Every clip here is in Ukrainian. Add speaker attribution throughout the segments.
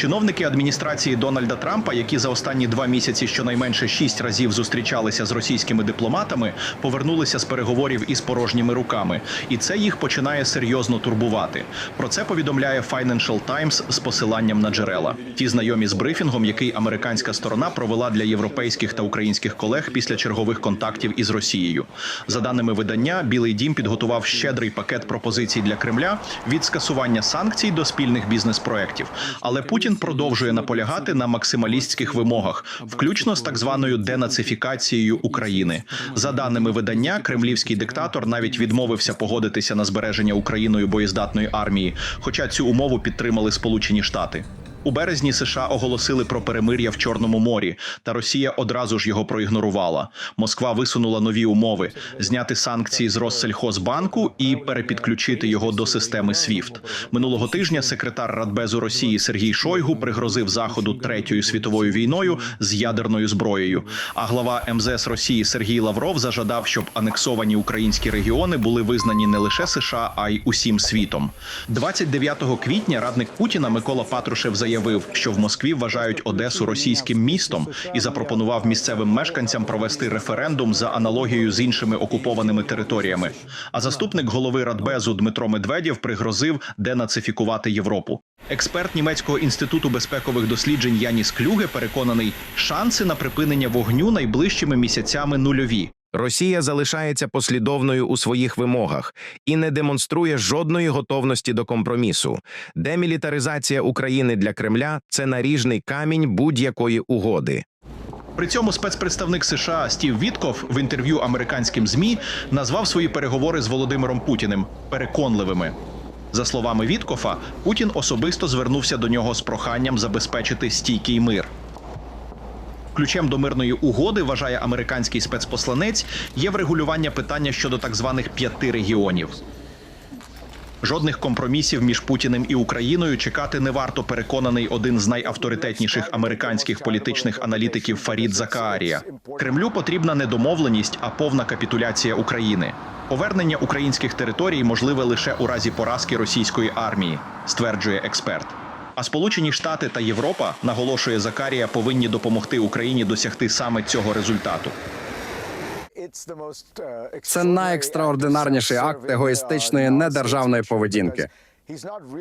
Speaker 1: Чиновники адміністрації Дональда Трампа, які за останні два місяці щонайменше шість разів зустрічалися з російськими дипломатами, повернулися з переговорів із порожніми руками, і це їх починає серйозно турбувати. Про це повідомляє Financial Times з посиланням на джерела. Ті знайомі з брифінгом, який американська сторона провела для європейських та українських колег після чергових контактів із Росією. За даними видання, Білий Дім підготував щедрий пакет пропозицій для Кремля від скасування санкцій до спільних бізнес-проєктів. Але Путін продовжує наполягати на максималістських вимогах, включно з так званою денацифікацією України. За даними видання, кремлівський диктатор навіть відмовився погодитися на збереження Україною боєздатної армії, хоча цю умову підтримали Сполучені Штати. У березні США оголосили про перемир'я в Чорному морі, та Росія одразу ж його проігнорувала. Москва висунула нові умови: зняти санкції з Россельхозбанку і перепідключити його до системи SWIFT. Минулого тижня секретар Радбезу Росії Сергій Шойгу пригрозив заходу третьою світовою війною з ядерною зброєю. А глава МЗС Росії Сергій Лавров зажадав, щоб анексовані українські регіони були визнані не лише США, а й усім світом. 29 квітня радник Путіна Микола Патрушев заявив, що в Москві вважають Одесу російським містом і запропонував місцевим мешканцям провести референдум за аналогією з іншими окупованими територіями. А заступник голови Радбезу Дмитро Медведєв пригрозив денацифікувати Європу. Експерт німецького інституту безпекових досліджень Яніс Клюге переконаний, шанси на припинення вогню найближчими місяцями нульові.
Speaker 2: Росія залишається послідовною у своїх вимогах і не демонструє жодної готовності до компромісу. Демілітаризація України для Кремля це наріжний камінь будь-якої угоди.
Speaker 1: При цьому спецпредставник США Стів Вітков в інтерв'ю американським змі назвав свої переговори з Володимиром Путіним переконливими. За словами Віткофа, Путін особисто звернувся до нього з проханням забезпечити стійкий мир. Ключем до мирної угоди, вважає американський спецпосланець, є врегулювання питання щодо так званих п'яти регіонів. Жодних компромісів між Путіним і Україною чекати не варто. Переконаний один з найавторитетніших американських політичних аналітиків Фарід Закаарія. Кремлю потрібна не домовленість, а повна капітуляція України. Повернення українських територій можливе лише у разі поразки російської армії, стверджує експерт. А Сполучені Штати та Європа, наголошує Закарія, повинні допомогти Україні досягти саме цього результату.
Speaker 3: Це найекстраординарніший акт егоїстичної недержавної поведінки.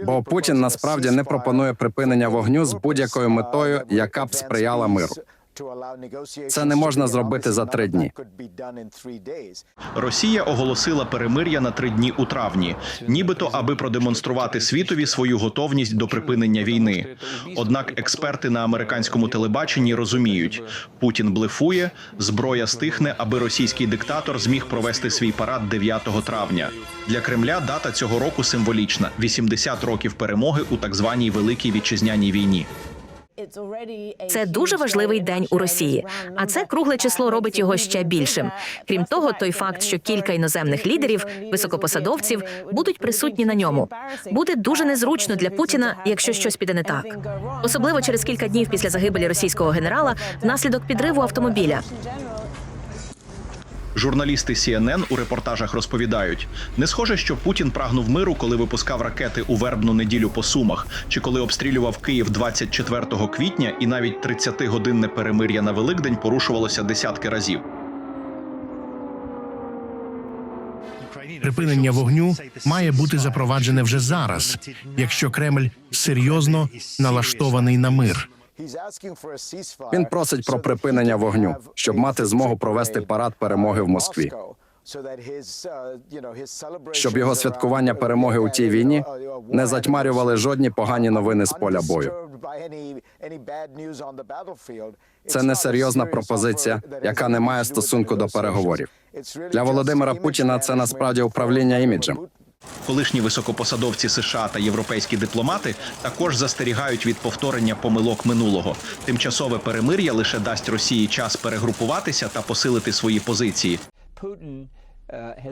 Speaker 3: Бо Путін насправді не пропонує припинення вогню з будь-якою метою, яка б сприяла миру. Це не можна зробити за три дні.
Speaker 1: Росія оголосила перемир'я на три дні у травні, нібито аби продемонструвати світові свою готовність до припинення війни. Однак експерти на американському телебаченні розуміють, Путін блефує, зброя стихне, аби російський диктатор зміг провести свій парад 9 травня. Для Кремля дата цього року символічна: 80 років перемоги у так званій великій вітчизняній війні.
Speaker 4: Це дуже важливий день у Росії, а це кругле число робить його ще більшим. Крім того, той факт, що кілька іноземних лідерів, високопосадовців будуть присутні на ньому, буде дуже незручно для Путіна, якщо щось піде не так. Особливо через кілька днів після загибелі російського генерала внаслідок підриву автомобіля.
Speaker 1: Журналісти CNN у репортажах розповідають: не схоже, що Путін прагнув миру, коли випускав ракети у вербну неділю по сумах, чи коли обстрілював Київ 24 квітня, і навіть 30-годинне перемир'я на Великдень порушувалося десятки разів.
Speaker 5: Припинення вогню має бути запроваджене вже зараз, якщо Кремль серйозно налаштований на мир.
Speaker 3: Він просить про припинення вогню, щоб мати змогу провести парад перемоги в Москві. Щоб його святкування перемоги у тій війні не затьмарювали жодні погані новини з поля бою. Це несерйозна пропозиція, яка не має стосунку до переговорів. Для Володимира Путіна це насправді управління іміджем.
Speaker 1: Колишні високопосадовці США та європейські дипломати також застерігають від повторення помилок минулого. Тимчасове перемир'я лише дасть Росії час перегрупуватися та посилити свої позиції.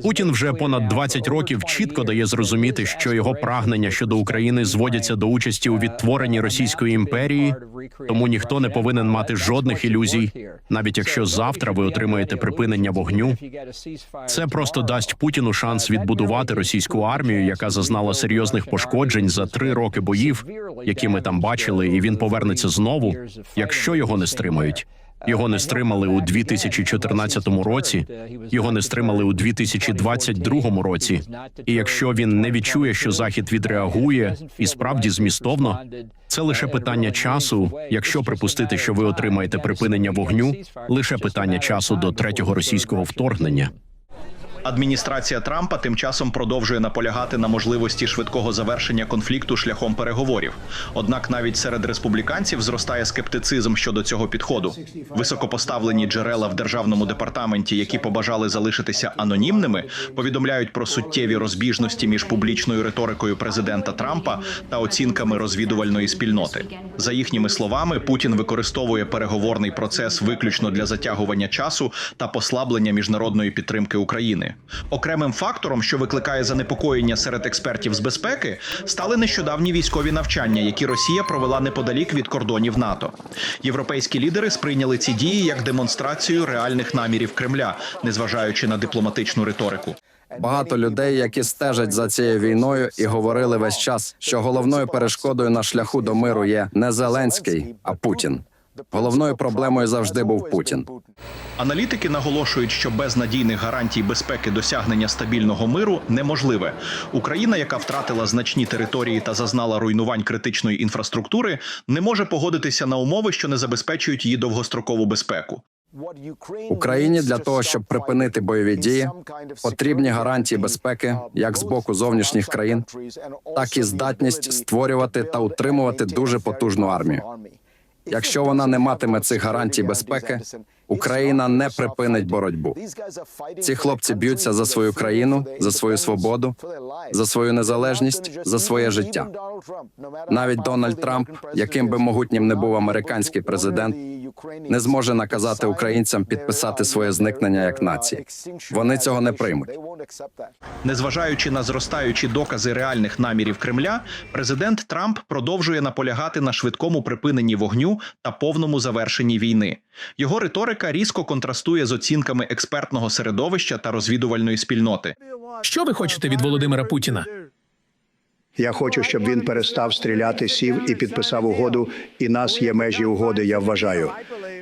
Speaker 6: Путін вже понад 20 років чітко дає зрозуміти, що його прагнення щодо України зводяться до участі у відтворенні Російської імперії Тому ніхто не повинен мати жодних ілюзій, навіть якщо завтра ви отримаєте припинення вогню. Це просто дасть Путіну шанс відбудувати російську армію, яка зазнала серйозних пошкоджень за три роки боїв, які ми там бачили, і він повернеться знову, якщо його не стримають. Його не стримали у 2014 році, його не стримали у 2022 році. І якщо він не відчує, що захід відреагує і справді змістовно, це лише питання часу. Якщо припустити, що ви отримаєте припинення вогню, лише питання часу до третього російського вторгнення.
Speaker 1: Адміністрація Трампа тим часом продовжує наполягати на можливості швидкого завершення конфлікту шляхом переговорів. Однак навіть серед республіканців зростає скептицизм щодо цього підходу. Високопоставлені джерела в державному департаменті, які побажали залишитися анонімними, повідомляють про суттєві розбіжності між публічною риторикою президента Трампа та оцінками розвідувальної спільноти. За їхніми словами, Путін використовує переговорний процес виключно для затягування часу та послаблення міжнародної підтримки України. Окремим фактором, що викликає занепокоєння серед експертів з безпеки, стали нещодавні військові навчання, які Росія провела неподалік від кордонів НАТО. Європейські лідери сприйняли ці дії як демонстрацію реальних намірів Кремля, незважаючи на дипломатичну риторику.
Speaker 3: Багато людей, які стежать за цією війною, і говорили весь час, що головною перешкодою на шляху до миру є не Зеленський, а Путін. Головною проблемою завжди був Путін.
Speaker 1: Аналітики наголошують, що без надійних гарантій безпеки досягнення стабільного миру неможливе. Україна, яка втратила значні території та зазнала руйнувань критичної інфраструктури, не може погодитися на умови, що не забезпечують її довгострокову безпеку.
Speaker 3: Україні для того, щоб припинити бойові дії, потрібні гарантії безпеки як з боку зовнішніх країн, так і здатність створювати та утримувати дуже потужну армію. Якщо вона не матиме цих гарантій безпеки, Україна не припинить боротьбу. Ці хлопці б'ються за свою країну, за свою свободу, за свою незалежність, за своє життя. Навіть Дональд Трамп, яким би могутнім не був американський президент, не зможе наказати українцям підписати своє зникнення як нації. Вони цього не приймуть.
Speaker 1: Незважаючи на зростаючі докази реальних намірів Кремля, президент Трамп продовжує наполягати на швидкому припиненні вогню та повному завершенні війни. Його риторика різко контрастує з оцінками експертного середовища та розвідувальної спільноти.
Speaker 7: Що ви хочете від Володимира Путіна?
Speaker 8: Я хочу, щоб він перестав стріляти, сів і підписав угоду. І нас є межі угоди. Я вважаю.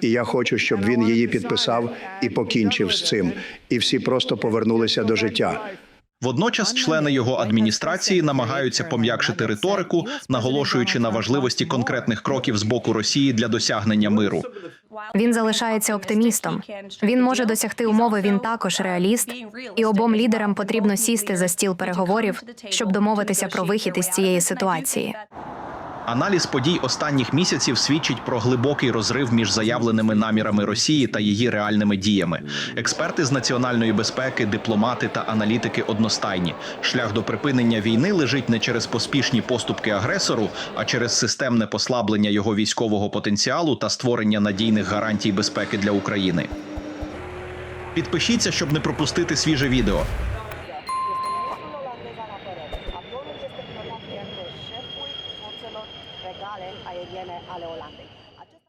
Speaker 8: І я хочу, щоб він її підписав і покінчив з цим. І всі просто повернулися до життя.
Speaker 1: Водночас члени його адміністрації намагаються пом'якшити риторику, наголошуючи на важливості конкретних кроків з боку Росії для досягнення миру.
Speaker 9: Він залишається оптимістом. Він може досягти умови. Він також реаліст. І обом лідерам потрібно сісти за стіл переговорів, щоб домовитися про вихід із цієї ситуації.
Speaker 1: Аналіз подій останніх місяців свідчить про глибокий розрив між заявленими намірами Росії та її реальними діями. Експерти з національної безпеки, дипломати та аналітики одностайні. Шлях до припинення війни лежить не через поспішні поступки агресору, а через системне послаблення його військового потенціалу та створення надійних гарантій безпеки для України. Підпишіться, щоб не пропустити свіже відео.